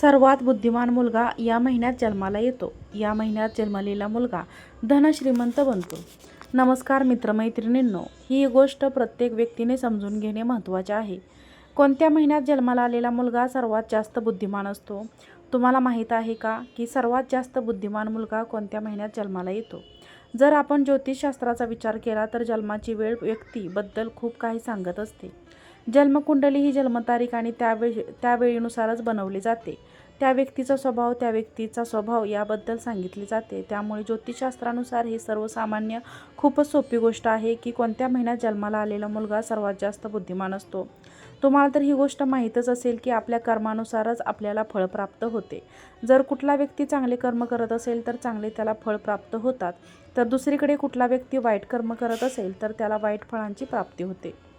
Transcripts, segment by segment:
सर्वात बुद्धिमान मुलगा या महिन्यात जन्माला येतो. या महिन्यात जन्मलेला मुलगा धनश्रीमंत बनतो. नमस्कार मित्रमैत्रिणींनो ही गोष्ट प्रत्येक व्यक्तीने समजून घेणे महत्त्वाचे आहे. कोणत्या महिन्यात जन्माला आलेला मुलगा सर्वात जास्त बुद्धिमान असतो? तुम्हाला माहीत आहे का की सर्वात जास्त बुद्धिमान मुलगा कोणत्या महिन्यात जन्माला येतो? जर आपण ज्योतिषशास्त्राचा विचार केला तर जन्माची वेळ व्यक्तीबद्दल खूप काही सांगत असते. जन्मकुंडली ही जन्मतारीख आणि त्यावेळी त्यावेळीनुसारच बनवली जाते. त्या व्यक्तीचा स्वभाव त्या व्यक्तीचा स्वभाव याबद्दल सांगितले जाते. त्यामुळे ज्योतिषशास्त्रानुसार हे सर्वसामान्य खूपच सोपी गोष्ट आहे की कोणत्या महिन्यात जन्माला आलेला मुलगा सर्वात जास्त बुद्धिमान असतो. तुम्हाला तर ही गोष्ट माहीतच असेल की आपल्या कर्मानुसारच आपल्याला फळ प्राप्त होते. जर कुठला व्यक्ती चांगले कर्म करत असेल तर चांगले त्याला फळ प्राप्त होतात. तर दुसरीकडे कुठला व्यक्ती वाईट कर्म करत असेल तर त्याला वाईट फळांची प्राप्ती होते.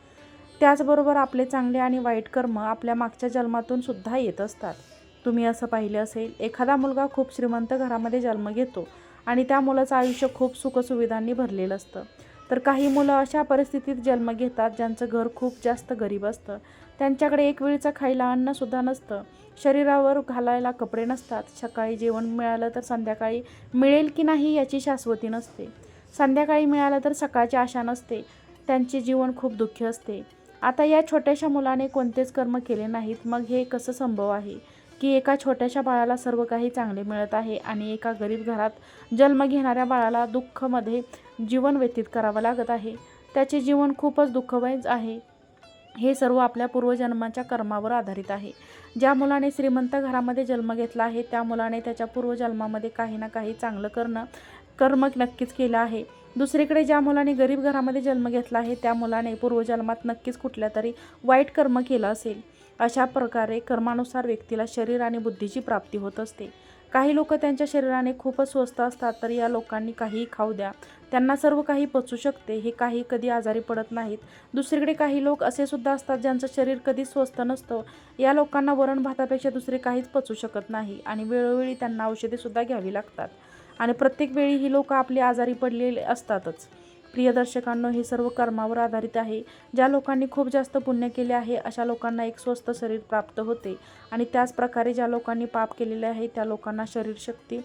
त्याचबरोबर आपले चांगले आणि वाईट कर्म आपल्या मागच्या जन्मातून सुद्धा येत असतात. तुम्ही असं पाहिले असेल एखादा मुलगा खूप श्रीमंत घरामध्ये जन्म घेतो आणि त्या मुलाचं आयुष्य खूप सुखसुविधांनी भरलेलं असतं. तर काही मुलं अशा परिस्थितीत जन्म घेतात ज्यांचं घर खूप जास्त गरीब असतं. त्यांच्याकडे एक वेळचं खायला अन्नसुद्धा नसतं. शरीरावर घालायला कपडे नसतात. सकाळी जेवण मिळालं तर संध्याकाळी मिळेल की नाही याची शाश्वती नसते. संध्याकाळी मिळालं तर सकाळची आशा नसते. त्यांचे जीवन खूप दुःखी असते. आता या छोट्याशा मुलाने कोणतेच कर्म केले नाहीत. मग हे कसं संभव आहे? की एका छोट्याशा बाळाला सर्व काही चांगले मिळत आहे आणि एका गरीब घरात जन्म घेणाऱ्या बाळाला दुःखमध्ये जीवन व्यतीत करावं लागत आहे? त्याचे जीवन खूपच दुःखमय आहे. हे सर्व आपल्या पूर्वजन्माच्या कर्मावर आधारित आहे. ज्या मुलाने श्रीमंत घरामध्ये जन्म घेतला आहे त्या मुलाने त्याच्या पूर्वजन्मामध्ये काही ना काही चांगलं करणं कर्म नक्कीच केलं आहे. दुसरीकडे ज्या मुलाने गरीब घरामध्ये जन्म घेतला आहे त्या मुलाने पूर्वजन्मात नक्कीच कुठल्या तरी वाईट कर्म केलं असेल अशा प्रकारे कर्मानुसार व्यक्तीला शरीर आणि बुद्धीची प्राप्ती होत असते. काही लोक त्यांच्या शरीराने खूपच स्वस्त असतात तर या लोकांनी काहीही खाऊ द्या. त्यांना सर्व काही पचू शकते हे काही कधी आजारी पडत नाहीत. दुसरीकडे काही लोक असे सुद्धा असतात ज्यांचं शरीर कधीच स्वस्त नसतं. या लोकांना वरण भातापेक्षा दुसरे काहीच पचू शकत नाही आणि वेळोवेळी त्यांना औषधेसुद्धा घ्यावी लागतात. आणि प्रत्येक वेळी ही लोकं आपली आजारी पडलेले असतातच. प्रिय दर्शकांनो हे सर्व कर्मावर आधारित आहे. ज्या लोकांनी खूप जास्त पुण्य केले आहे अशा लोकांना एक स्वस्त शरीर प्राप्त होते. आणि त्याच प्रकारे ज्या लोकांनी पाप केलेले आहे त्या लोकांना शरीरशक्ती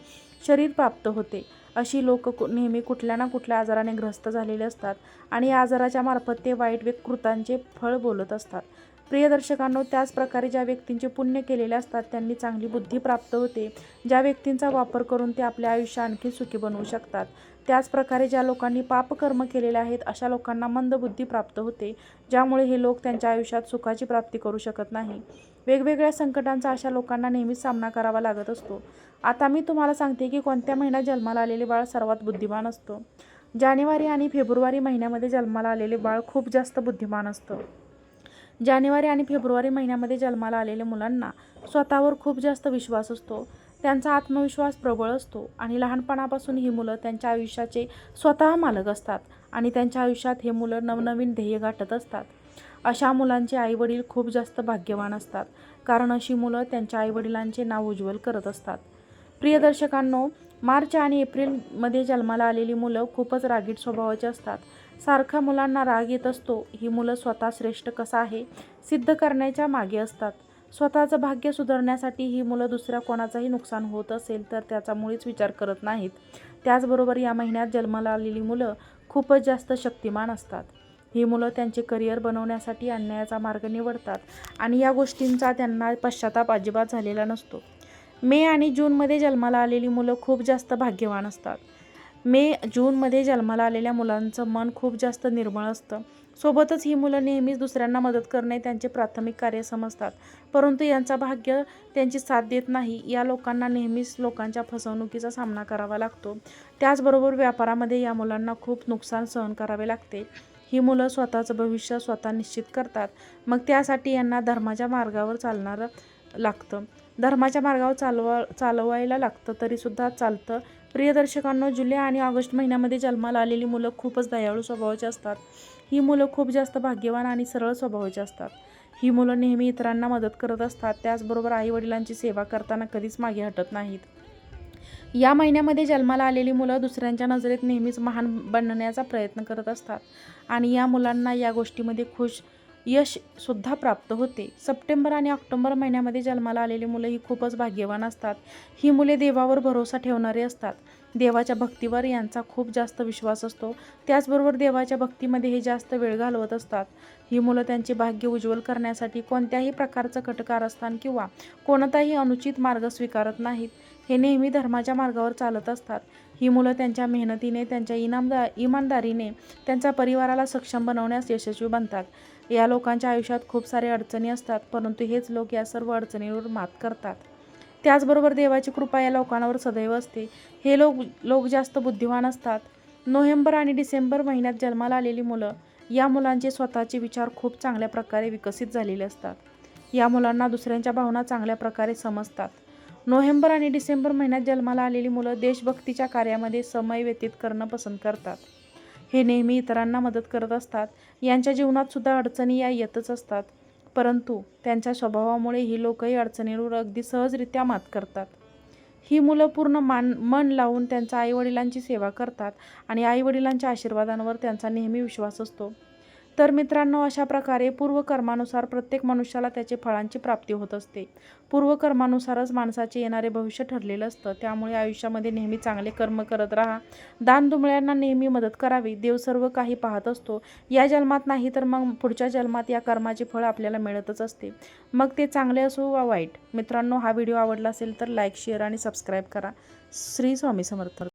शरीर प्राप्त होते. अशी लोक नेहमी कुठल्या ना कुठल्या आजाराने ग्रस्त झालेले असतात आणि या आजाराच्या मार्फत ते वाईट कृतांचे फळ बोलत असतात. प्रिय दर्शकांनो त्याच प्रकारे ज्या व्यक्तींचे पुण्य केलेले असतात त्यांनी चांगली बुद्धी प्राप्त होते. ज्या व्यक्तींचा वापर करून ते आपले आयुष्य आणखी सुखी बनवू शकतात. त्याचप्रकारे ज्या लोकांनी पापकर्म केलेले आहेत अशा लोकांना मंदबुद्धी प्राप्त होते ज्यामुळे हे लोक त्यांच्या आयुष्यात सुखाची प्राप्ती करू शकत नाही. वेगवेगळ्या संकटांचा अशा लोकांना नेहमीच सामना करावा लागत असतो. आता मी तुम्हाला सांगते की कोणत्या महिन्यात जन्माला आलेले बाळ सर्वात बुद्धिमान असतो? जानेवारी आणि फेब्रुवारी महिन्यामध्ये जन्माला आलेले बाळ खूप जास्त बुद्धिमान असतं. जानेवारी आणि फेब्रुवारी महिन्यामध्ये जन्माला आलेल्या मुलांना स्वतःवर खूप जास्त विश्वास असतो. त्यांचा आत्मविश्वास प्रबळ असतो आणि लहानपणापासून ही मुलं त्यांच्या आयुष्याचे स्वतः मालक असतात आणि त्यांच्या आयुष्यात हे मुलं नवनवीन ध्येय गाठत असतात. अशा मुलांचे आईवडील खूप जास्त भाग्यवान असतात कारण अशी मुलं त्यांच्या आईवडिलांचे नाव उज्ज्वल करत असतात. प्रिय दर्शकांनो मार्च आणि एप्रिलमध्ये जन्माला आलेली मुलं खूपच रागीट स्वभावाची असतात. सारखा मुलांना राग येत असतो. ही मुलं स्वतः श्रेष्ठ कसं आहे? सिद्ध करण्याच्या मागे असतात. स्वतःचं भाग्य सुधारण्यासाठी ही मुलं दुसऱ्या कोणाचंही नुकसान होत असेल तर त्याचा मुळीच विचार करत नाहीत. त्याचबरोबर या महिन्यात जन्माला आलेली मुलं खूपच जास्त शक्तिमान असतात. ही मुलं त्यांचे करिअर बनवण्यासाठी अन्यायाचा मार्ग निवडतात आणि या गोष्टींचा त्यांना पश्चाताप अजिबात झालेला नसतो. मे आणि जूनमध्ये जन्माला आलेली मुलं खूप जास्त भाग्यवान असतात. मे जूनमध्ये जन्माला आलेल्या मुलांचं मन खूप जास्त निर्मळ असतं. सोबतच ही मुलं नेहमीच दुसऱ्यांना मदत करणे त्यांचे प्राथमिक कार्य समजतात. परंतु यांचा भाग्य त्यांची साथ देत नाही या लोकांना नेहमीच लोकांच्या फसवणुकीचा सामना करावा लागतो. त्याचबरोबर व्यापारामध्ये या मुलांना खूप नुकसान सहन करावे लागते. ही मुलं स्वतःचं भविष्य स्वतः निश्चित करतात. मग त्यासाठी यांना धर्माच्या मार्गावर चालणारं लागतं. धर्माच्या मार्गावर चालवा चालवायला लागतं तरीसुद्धा चालतं. प्रिय दर्शकांनो जुलै आणि ऑगस्ट महिन्यामध्ये जन्माला आलेली मुलं खूपच दयाळू स्वभावाची असतात. ही मुलं खूप जास्त भाग्यवान आणि सरळ स्वभावाची असतात. ही मुलं नेहमी इतरांना मदत करत असतात. त्याचबरोबर आईवडिलांची सेवा करताना कधीच मागे हटत नाहीत. या महिन्यामध्ये जन्माला आलेली मुलं दुसऱ्यांच्या नजरेत नेहमीच महान बनण्याचा प्रयत्न करत असतात. आणि या मुलांना या गोष्टीमध्ये खुश यशसुद्धा प्राप्त होते. सप्टेंबर आणि ऑक्टोंबर महिन्यामध्ये जन्माला आलेली मुलं ही खूपच भाग्यवान असतात. ही मुले देवावर भरोसा ठेवणारी असतात. देवाच्या भक्तीवर यांचा खूप जास्त विश्वास असतो. त्याचबरोबर देवाच्या भक्तीमध्ये हे जास्त वेळ घालवत असतात. ही मुलं त्यांचे भाग्य उज्ज्वल करण्यासाठी कोणत्याही प्रकारचं कटकारस्थान किंवा कोणताही अनुचित मार्ग स्वीकारत नाहीत. हे नेहमी धर्माच्या मार्गावर चालत असतात. ही मुलं त्यांच्या मेहनतीने त्यांच्या इनामदा इमानदारीने त्यांच्या परिवाराला सक्षम बनवण्यास यशस्वी बनतात. या लोकांच्या आयुष्यात खूप सारे अडचणी असतात परंतु हेच लोक या सर्व अडचणींवर मात करतात. त्याचबरोबर देवाची कृपा या लोकांवर सदैव असते. हे लोक लोक जास्त बुद्धिमान असतात. नोव्हेंबर आणि डिसेंबर महिन्यात जन्माला आलेली मुलं या मुलांचे स्वतःचे विचार खूप चांगल्या प्रकारे विकसित झालेले असतात. या मुलांना दुसऱ्यांच्या भावना चांगल्या प्रकारे समजतात. नोव्हेंबर आणि डिसेंबर महिन्यात जन्माला आलेली मुलं देशभक्तीच्या कार्यामध्ये समय व्यतीत करणं पसंत करतात. हे नेहमी इतरांना मदत करत असतात. यांच्या जीवनात सुद्धा अडचणी या येतच असतात. परंतु त्यांच्या स्वभावामुळे ही लोकही अडचणींवर अगदी सहजरित्या मात करतात. ही मुलं पूर्ण मान मन लावून त्यांच्या आईवडिलांची सेवा करतात आणि आईवडिलांच्या आशीर्वादांवर त्यांचा नेहमी विश्वास असतो. तर मित्रांनो अशा प्रकारे पूर्वकर्मानुसार प्रत्येक मनुष्याला त्याचे फळांची प्राप्ती होत असते. पूर्वकर्मानुसारच माणसाचे येणारे भविष्य ठरलेलं असतं. त्यामुळे आयुष्यामध्ये नेहमी चांगले कर्म करत राहा. दानदुमळ्यांना नेहमी मदत करावी. देव सर्व काही पाहत असतो. या जन्मात नाही तर मग पुढच्या जन्मात या कर्माचे फळ आपल्याला मिळतच असते. मग ते चांगले असो वा वाईट. मित्रांनो हा व्हिडिओ आवडला असेल तर लाईक शेअर आणि सबस्क्राईब करा. श्री स्वामी समर्थ.